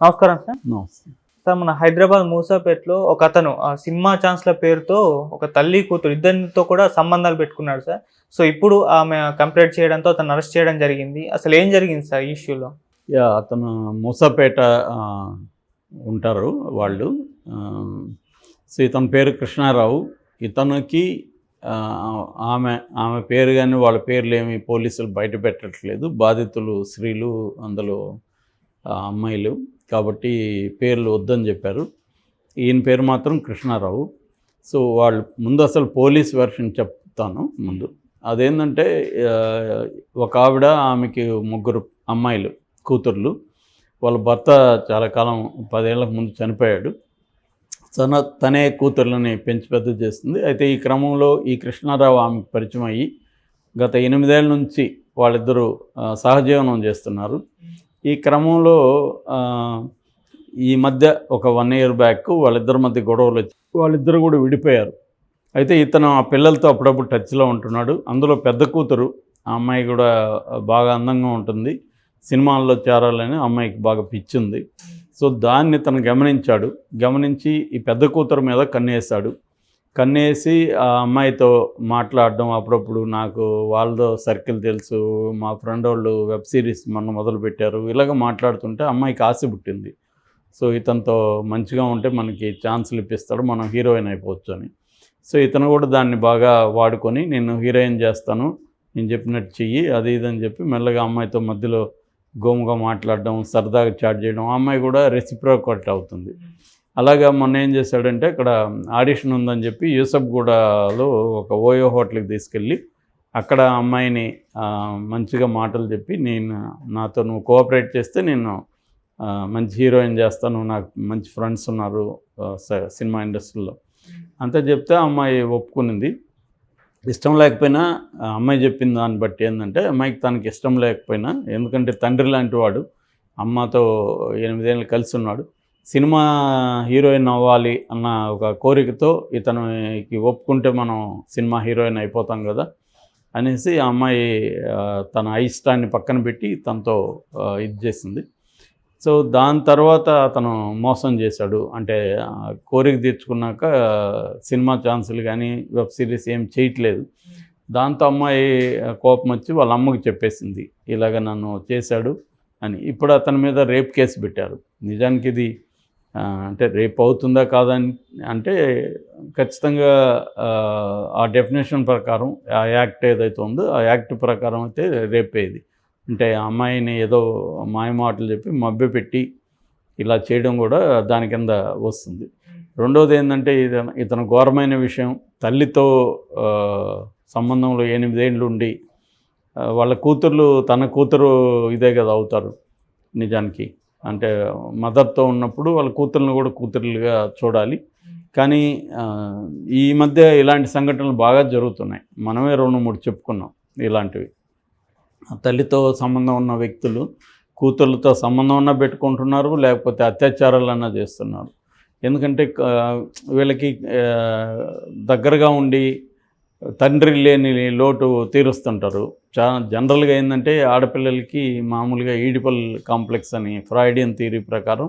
నమస్కారం సార్. నమస్తే. సార్ మన హైదరాబాద్ మూసాపేటలో ఒక అతను ఆ సినిమా ఛాన్స్ల పేరుతో ఒక తల్లి కూతురు ఇద్దరితో కూడా సంబంధాలు పెట్టుకున్నాడు సార్. సో ఇప్పుడు ఆమె కంప్లైంట్ చేయడంతో అతను అరెస్ట్ చేయడం జరిగింది. అసలు ఏం జరిగింది సార్ ఈ ఇష్యూలో? యా అతను మూసాపేట ఉంటారు వాళ్ళు. సో ఇతని పేరు కృష్ణారావు. ఇతనికి ఆమె ఆమె పేరు కానీ వాళ్ళ పేర్లు ఏమి పోలీసులు బయట పెట్టట్లేదు. బాధితులు స్త్రీలు అందులో అమ్మాయిలు. కాబట్టి పేర్లు వద్దని చెప్పారు. ఈయన పేరు మాత్రం కృష్ణారావు. సో వాళ్ళు ముందు అసలు పోలీస్ వెర్షన్ చెప్తాను ముందు. అదేంటంటే ఒక ఆవిడ ఆమెకి ముగ్గురు అమ్మాయిలు కూతుర్లు. వాళ్ళ భర్త చాలా కాలం పదేళ్ళకు ముందు చనిపోయాడు. తన తనే కూతుర్లని పెంచి పెద్ద చేస్తుంది. అయితే ఈ క్రమంలో ఈ కృష్ణారావు ఆమెకు పరిచయం అయ్యి గత ఎనిమిదేళ్ళ నుంచి వాళ్ళిద్దరూ సహజీవనం చేస్తున్నారు. ఈ క్రమంలో ఈ మధ్య ఒక వన్ ఇయర్ బ్యాక్ వాళ్ళిద్దరి మధ్య గొడవలు వచ్చి వాళ్ళిద్దరు కూడా విడిపోయారు. అయితే ఇతను ఆ పిల్లలతో అప్పుడప్పుడు టచ్లో ఉంటున్నాడు. అందులో పెద్ద కూతురు ఆ అమ్మాయి కూడా బాగా అందంగా ఉంటుంది. సినిమాల్లో చేరాలని ఆ అమ్మాయికి బాగా పిచ్చింది సో దాన్ని తను గమనించాడు. గమనించి ఈ పెద్ద కూతురు మీద కన్నేశాడు కన్నేసి ఆ అమ్మాయితో మాట్లాడడం అప్పుడప్పుడు నాకు వాళ్ళతో సర్కిల్ తెలుసు మా ఫ్రెండ్ వాళ్ళు వెబ్ సిరీస్ మొన్న మొదలుపెట్టారు ఇలాగ మాట్లాడుతుంటే అమ్మాయికి ఆశ పుట్టింది. సో ఇతనితో మంచిగా ఉంటే మనకి ఛాన్సులు ఇప్పిస్తాడు మనం హీరోయిన్ అయిపోవచ్చు అని సో ఇతను కూడా దాన్ని బాగా వాడుకొని నేను హీరోయిన్ చేస్తాను నేను చెప్పినట్టు చెయ్యి అది ఇది అని చెప్పి మెల్లగా అమ్మాయితో మధ్యలో గోముగా మాట్లాడడం సరదాగా చాట్ చేయడం అమ్మాయి కూడా రెసిప్రోకట్ అవుతుంది. అలాగా మొన్న ఏం చేశాడంటే అక్కడ ఆడిషన్ ఉందని చెప్పి యూసఫ్గూడలో ఒక ఓయో హోటల్కి తీసుకెళ్ళి అక్కడ అమ్మాయిని మంచిగా మాటలు చెప్పి నేను నాతో నువ్వు కోఆపరేట్ చేస్తే నేను మంచి హీరోయిన్ చేస్తాను నాకు మంచి ఫ్రెండ్స్ ఉన్నారు స- సినిమా ఇండస్ట్రీలో. అంతా చెప్తే అమ్మాయి ఒప్పుకునింది. ఇష్టం లేకపోయినా అమ్మాయి చెప్పిన దాన్ని బట్టి ఏంటంటే అమ్మాయికి తనకి ఇష్టం లేకపోయినా ఎందుకంటే తండ్రి లాంటి వాడు అమ్మతో ఎనిమిదేళ్ళు కలిసి ఉన్నాడు సినిమా హీరోయిన్ అవ్వాలి అన్న ఒక కోరికతో ఇతనికి ఒప్పుకుంటే మనం సినిమా హీరోయిన్ అయిపోతాం కదా అనేసి ఆ అమ్మాయి తన అయిష్టాన్ని పక్కన పెట్టి తనతో ఇది చేసింది. సో దాని తర్వాత అతను మోసం చేశాడు. అంటే కోరిక తీర్చుకున్నాక సినిమా ఛాన్సులు కానీ వెబ్ సిరీస్ ఏం చేయట్లేదు. దాంతో అమ్మాయి కోపం వచ్చి వాళ్ళ అమ్మకి చెప్పేసింది. ఇలాగ నన్ను చేశాడు అని. ఇప్పుడు అతని మీద రేప్ కేసు పెట్టారు. నిజానికి ఇది అంటే రేపు అవుతుందా కాదని అంటే ఖచ్చితంగా ఆ, డెఫినేషన్ ప్రకారం ఆ యాక్ట్ ఏదైతే ఉందో ఆ యాక్ట్ ప్రకారం అయితే రేపేది. అంటే ఆ అమ్మాయిని ఏదో మాయమాటలు చెప్పి మభ్యపెట్టి ఇలా చేయడం కూడా దాని కింద వస్తుంది. రెండోది ఏంటంటే ఇతను ఇతను ఘోరమైన విషయం. తల్లితో సంబంధంలో ఎనిమిదేళ్ళు ఉండి వాళ్ళ కూతుర్లు తన కూతురు ఇదే కదా అవుతారు నిజానికి. అంటే మదర్తో ఉన్నప్పుడు వాళ్ళ కూతుర్లను కూడా కూతుర్లుగా చూడాలి. కానీ ఈ మధ్య ఇలాంటి సంఘటనలు బాగా జరుగుతున్నాయి. మనమే రెండు మూడు చెప్పుకున్నాం ఇలాంటివి. తల్లితో సంబంధం ఉన్న వ్యక్తులు కూతుర్లతో సంబంధం అన్నా పెట్టుకుంటున్నారు లేకపోతే అత్యాచారాలన్నా చేస్తున్నారు. ఎందుకంటే వీళ్ళకి దగ్గరగా ఉండి తండ్రి లేని లోటు తీరుస్తుంటారు. చా జనరల్గా ఏంటంటే ఆడపిల్లలకి మామూలుగా ఈడిపల్ కాంప్లెక్స్ అని ఫ్రాయిడియన్ థియరీ ప్రకారం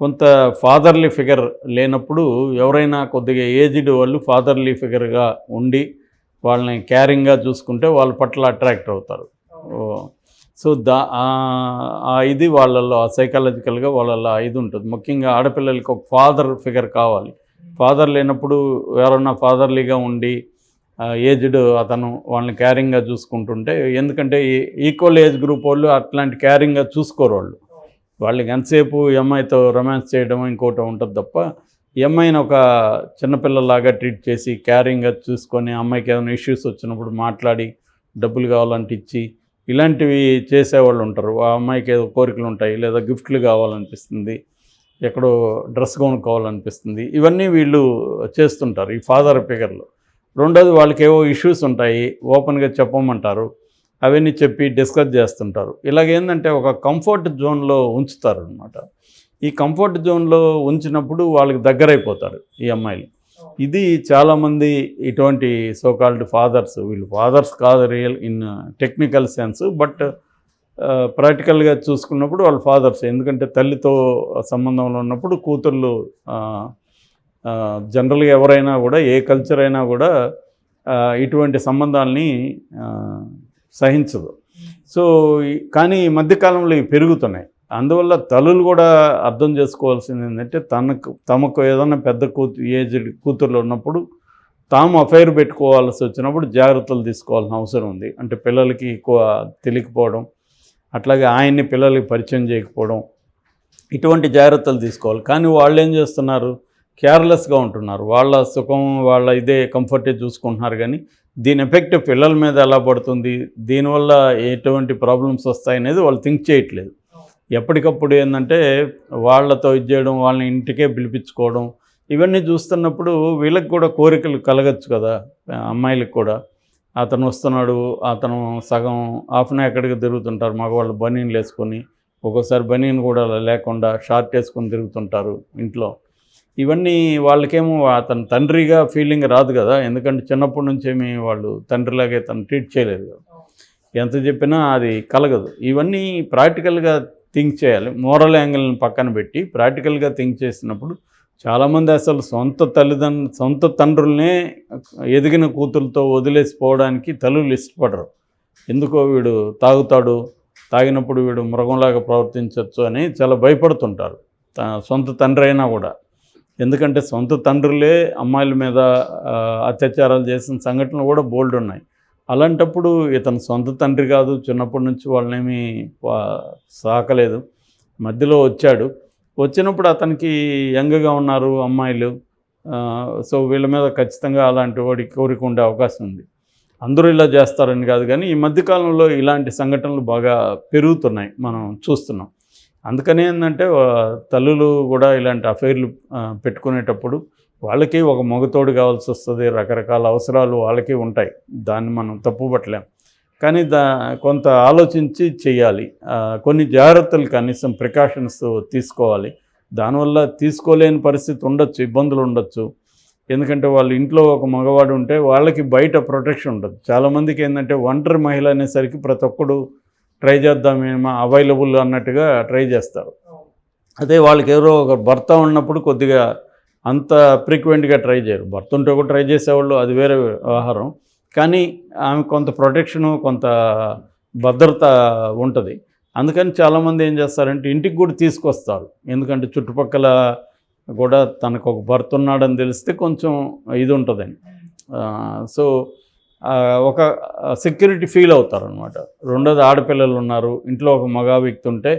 కొంత ఫాదర్లీ ఫిగర్ లేనప్పుడు ఎవరైనా కొద్దిగా ఏజ్డ్ వాళ్ళు ఫాదర్లీ ఫిగర్గా ఉండి వాళ్ళని క్యారింగ్గా చూసుకుంటే వాళ్ళ పట్ల అట్రాక్ట్ అవుతారు. సో దా ఇది వాళ్ళల్లో సైకాలజికల్గా వాళ్ళల్లో ఇది ఉంటుంది. ముఖ్యంగా ఆడపిల్లలకి ఒక ఫాదర్ ఫిగర్ కావాలి. ఫాదర్ లేనప్పుడు ఎవరన్నా ఫాదర్లీగా ఉండి ఏజ్డ్ అతను వాళ్ళని క్యారింగ్గా చూసుకుంటుంటే ఎందుకంటే ఈక్వల్ ఏజ్ గ్రూప్ వాళ్ళు అట్లాంటి క్యారింగ్గా చూసుకోరు వాళ్ళు. వాళ్ళకి ఎంతసేపు ఎంఐతో రొమాన్స్ చేయడం ఇంకోటి ఉంటుంది తప్ప ఎంఐని ఒక చిన్నపిల్లలాగా ట్రీట్ చేసి క్యారింగ్గా చూసుకొని అమ్మాయికి ఏదైనా ఇష్యూస్ వచ్చినప్పుడు మాట్లాడి డబ్బులు కావాలంటే ఇచ్చి ఇలాంటివి చేసేవాళ్ళు ఉంటారు. ఆ అమ్మాయికి ఏదో కోరికలు ఉంటాయి లేదా గిఫ్ట్లు కావాలనిపిస్తుంది ఎక్కడో డ్రెస్ కొనుక్కోవాలనిపిస్తుంది. ఇవన్నీ వీళ్ళు చేస్తుంటారు ఈ ఫాదర్ ఫిగర్లు రెండోది వాళ్ళకి ఏవో ఇష్యూస్ ఉంటాయి ఓపెన్గా చెప్పమంటారు అవన్నీ చెప్పి డిస్కస్ చేస్తుంటారు. ఇలాగేందంటే ఒక కంఫర్ట్ జోన్లో ఉంచుతారు అనమాట ఈ కంఫర్ట్ జోన్లో ఉంచినప్పుడు వాళ్ళకి దగ్గరైపోతారు ఈ అమ్మాయిలు. ఇది చాలామంది ఇటువంటి సోకాల్డ్ ఫాదర్స్ వీళ్ళు ఫాదర్స్ కాదు real in technical sense but ప్రాక్టికల్గా చూసుకున్నప్పుడు వాళ్ళ ఫాదర్స్ ఎందుకంటే తల్లితో సంబంధంలో ఉన్నప్పుడు కూతుళ్ళు జనరల్గా ఎవరైనా కూడా ఏ కల్చర్ అయినా కూడా ఇటువంటి సంబంధాలని సహించదు. సో కానీ ఈ మధ్యకాలంలో ఇవి పెరుగుతున్నాయి. అందువల్ల తల్లులు కూడా అర్థం చేసుకోవాల్సింది ఏంటంటే తనకు తమకు ఏదైనా పెద్ద కూతు ఏజ్ కూతుర్లు ఉన్నప్పుడు తాము అఫైర్ పెట్టుకోవాల్సి వచ్చినప్పుడు జాగ్రత్తలు తీసుకోవాల్సిన అవసరం ఉంది. అంటే పిల్లలకి ఎక్కువ తెలియకపోవడం అట్లాగే ఆయన్ని పిల్లలకి పరిచయం చేయకపోవడం ఇటువంటి జాగ్రత్తలు తీసుకోవాలి. కానీ వాళ్ళు ఏం చేస్తున్నారు? కేర్లెస్గా ఉంటున్నారు. వాళ్ళ సుఖం వాళ్ళ ఇదే కంఫర్టే చూసుకుంటున్నారు కానీ దీని ఎఫెక్ట్ పిల్లల మీద ఎలా పడుతుంది? దీనివల్ల ఎటువంటి ప్రాబ్లమ్స్ వస్తాయనేది వాళ్ళు థింక్ చేయట్లేదు. ఎప్పటికప్పుడు ఏంటంటే వాళ్ళతో ఇది చేయడం వాళ్ళని ఇంటికే పిలిపించుకోవడం ఇవన్నీ చూస్తున్నప్పుడు వీళ్ళకి కూడా కోరికలు కలగచ్చు కదా అమ్మాయిలకు కూడా. అతను వస్తున్నాడు అతను సగం హాఫ్ అన్ ఎక్కడికి తిరుగుతుంటారు మగవాళ్ళు బనీన్లు వేసుకొని. ఒక్కోసారి బనీన్ కూడా లేకుండా షార్ట్ వేసుకొని తిరుగుతుంటారు ఇంట్లో. ఇవన్నీ వాళ్ళకేమో అతను తండ్రిగా ఫీలింగ్ రాదు కదా. ఎందుకంటే చిన్నప్పటి నుంచేమి వాళ్ళు తండ్రిలాగే తను ట్రీట్ చేయలేదు కదా. ఎంత చెప్పినా అది కలగదు. ఇవన్నీ ప్రాక్టికల్గా థింక్ చేయాలి. మోరల్ యాంగిల్ని పక్కన పెట్టి ప్రాక్టికల్గా థింక్ చేసినప్పుడు చాలామంది అసలు సొంత తల్లిదండ్రు సొంత తండ్రులనే ఎదిగిన కూతురుతో వదిలేసిపోవడానికి తల్లులు ఇష్టపడరు. ఎందుకో వీడు తాగుతాడు తాగినప్పుడు వీడు మృగంలాగా ప్రవర్తించవచ్చు అని చాలా భయపడుతుంటారు. త- సొంత తండ్రి అయినా కూడా. ఎందుకంటే సొంత తండ్రులే అమ్మాయిల మీద అత్యాచారాలు చేసిన సంఘటనలు కూడా బోల్డ్ ఉన్నాయి. అలాంటప్పుడు ఇతను సొంత తండ్రి కాదు చిన్నప్పటి నుంచి వాళ్ళనేమి సాకలేదు. మధ్యలో వచ్చాడు. వచ్చినప్పుడు అతనికి యంగ్గా ఉన్నారు అమ్మాయిలు. సో వీళ్ళ మీద ఖచ్చితంగా అలాంటి వాడి కోరిక ఉండే అవకాశం ఉంది. అందరూ ఇలా చేస్తారని కాదు కానీ ఈ మధ్యకాలంలో ఇలాంటి సంఘటనలు బాగా పెరుగుతున్నాయి మనం చూస్తున్నాం. అందుకనే ఏంటంటే తల్లులు కూడా ఇలాంటి అఫైర్లు పెట్టుకునేటప్పుడు వాళ్ళకి ఒక మగతోడు కావాల్సి వస్తుంది రకరకాల అవసరాలు వాళ్ళకి ఉంటాయి. దాన్ని మనం తప్పుపట్టలేం కానీ దా కొంత ఆలోచించి చేయాలి కొన్ని జాగ్రత్తలు కనీసం ప్రికాషన్స్ తీసుకోవాలి. దానివల్ల తీసుకోలేని పరిస్థితి ఉండొచ్చు ఇబ్బందులు ఉండొచ్చు. ఎందుకంటే వాళ్ళు ఇంట్లో ఒక మగవాడు ఉంటే వాళ్ళకి బయట ప్రొటెక్షన్ ఉండదు. చాలామందికి ఏంటంటే ఒంటరి మహిళ అనేసరికి ప్రతి ఒక్కడు ట్రై చేద్దామేమో అవైలబుల్ అన్నట్టుగా ట్రై చేస్తారు. అదే వాళ్ళకి ఎవరో ఒక భర్త ఉన్నప్పుడు కొద్దిగా అంత ఫ్రీక్వెంట్గా ట్రై చేయరు. భర్త ఉంటే కూడా ట్రై చేసేవాళ్ళు అది వేరే వ్యవహారం. కానీ ఆమె కొంత ప్రొటెక్షను కొంత భద్రత ఉంటుంది. అందుకని చాలామంది ఏం చేస్తారంటే ఇంటికి కూడా తీసుకొస్తారు. ఎందుకంటే చుట్టుపక్కల కూడా తనకు ఒక భర్త ఉన్నాడని తెలిస్తే కొంచెం ఇది ఉంటుందని. సో ఒక సెక్యూరిటీ ఫీల్ అవుతారు అనమాట రెండోది ఆడపిల్లలు ఉన్నారు ఇంట్లో ఒక మగా వ్యక్తి ఉంటే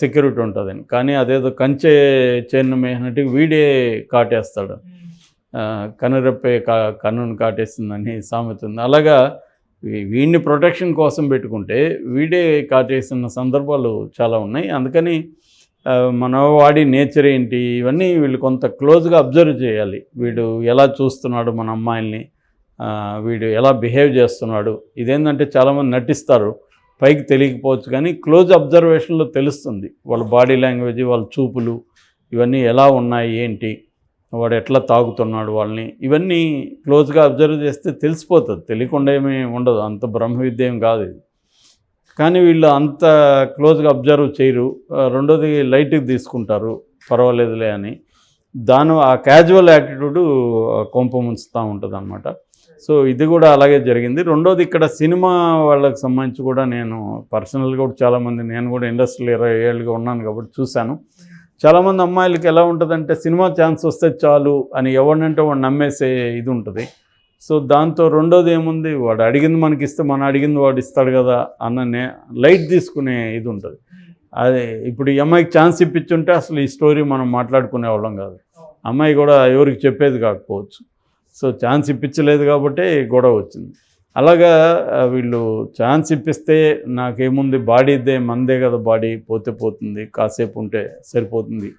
సెక్యూరిటీ ఉంటుందని. కానీ అదేదో కంచె చేను మేసినట్టు వీడే కాటేస్తాడు. కనురెప్పే కా కన్నును కాటేస్తుందని సామెత ఉంది. అలాగా వీడిని ప్రొటెక్షన్ కోసం పెట్టుకుంటే వీడే కాటేసిన సందర్భాలు చాలా ఉన్నాయి. అందుకని మన వాడి నేచర్ ఏంటి ఇవన్నీ వీళ్ళు కొంత క్లోజ్గా అబ్జర్వ్ చేయాలి. వీడు ఎలా చూస్తున్నాడు మన అమ్మాయిల్ని వీడు ఎలా బిహేవ్ చేస్తున్నాడు ఇదేంటంటే చాలామంది నటిస్తారు పైకి తెలియకపోవచ్చు కానీ క్లోజ్ అబ్జర్వేషన్లో తెలుస్తుంది. వాళ్ళ బాడీ లాంగ్వేజ్ వాళ్ళ చూపులు ఇవన్నీ ఎలా ఉన్నాయి ఏంటి వాడు ఎట్లా తాగుతున్నాడు వాళ్ళని ఇవన్నీ క్లోజ్గా అబ్జర్వ్ చేస్తే తెలిసిపోతుంది. తెలియకుండా ఏమీ ఉండదు అంత బ్రహ్మ విద్య ఏం కాదు ఇది. కానీ వీళ్ళు అంత క్లోజ్గా అబ్జర్వ్ చేయరు. రెండోది లైట్కి తీసుకుంటారు పర్వాలేదులే అని. దాని ఆ క్యాజువల్ యాటిట్యూడ్ కొంప ముంచుతూ ఉంటుంది అనమాట సో ఇది కూడా అలాగే జరిగింది. రెండోది ఇక్కడ సినిమా వాళ్ళకి సంబంధించి కూడా నేను పర్సనల్గా కూడా చాలామంది నేను కూడా ఇండస్ట్రీలో ఇరవై ఏళ్ళుగా ఉన్నాను కాబట్టి చూశాను. చాలామంది అమ్మాయిలకి ఎలా ఉంటుందంటే సినిమా ఛాన్స్ వస్తే చాలు అని ఎవరినంటే వాడు నమ్మేసే ఇది ఉంటుంది. సో దాంతో రెండోది ఏముంది? వాడు అడిగింది మనకి ఇస్తే మనం అడిగింది వాడు ఇస్తాడు కదా అన్న నే- లైట్ తీసుకునే ఇది ఉంటుంది. అదే ఇప్పుడు ఈ అమ్మాయికి ఛాన్స్ ఇప్పించుంటే అసలు ఈ స్టోరీ మనం మాట్లాడుకునే వాళ్ళం కాదు. అమ్మాయి కూడా ఎవరికి చెప్పేది కాకపోవచ్చు. సో ఛాన్స్ ఇప్పించలేదు కాబట్టి గొడవ వచ్చింది. అలాగా వీళ్ళు ఛాన్స్ ఇప్పిస్తే నాకేముంది బాడీదే మందే కదా బాడీ పోతే పోతుంది కాసేపు ఉంటే సరిపోతుంది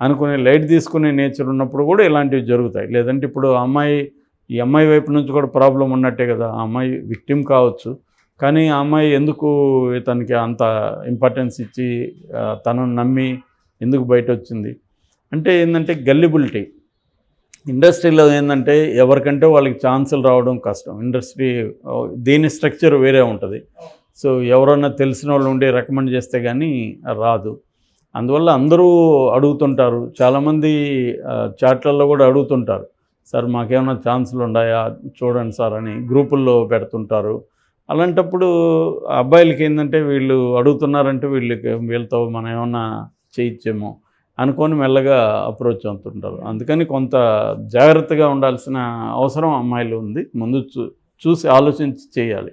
అనుకునే లైట్ తీసుకునే నేచర్ ఉన్నప్పుడు కూడా ఇలాంటివి జరుగుతాయి. లేదంటే ఇప్పుడు అమ్మాయి ఈ అమ్మాయి వైపు నుంచి కూడా ప్రాబ్లం ఉన్నట్టే కదా ఆ అమ్మాయి విక్టిమ్ కావచ్చు. కానీ ఆ అమ్మాయి ఎందుకు తనకి అంత ఇంపార్టెన్స్ ఇచ్చి తనను నమ్మి ఎందుకు బయట వచ్చింది అంటే ఏంటంటే గల్లిబిలిటీ. ఇండస్ట్రీలో ఏంటంటే ఎవరికంటే వాళ్ళకి ఛాన్సులు రావడం కష్టం. ఇండస్ట్రీ దీని స్ట్రక్చర్ వేరే ఉంటుంది. సో ఎవరన్నా తెలిసిన వాళ్ళు ఉండి రికమెండ్ చేస్తే కానీ రాదు. అందువల్ల అందరూ అడుగుతుంటారు. చాలామంది చాట్లలో కూడా అడుగుతుంటారు. సార్ మాకేమైనా ఛాన్సులు ఉన్నాయా? చూడండి సార్ అని గ్రూపుల్లో పెడుతుంటారు. అలాంటప్పుడు అబ్బాయిలకి ఏంటంటే వీళ్ళు అడుగుతున్నారంటే వీళ్ళకి వీళ్ళతో మనం ఏమన్నా చేయించేమో అనుకొని మెల్లగా అప్రోచ్ అవుతుంటారు. అందుకని కొంత జాగ్రత్తగా ఉండాల్సిన అవసరం అమ్మాయిలు ఉంది. ముందు చూ చూసి ఆలోచించి చేయాలి.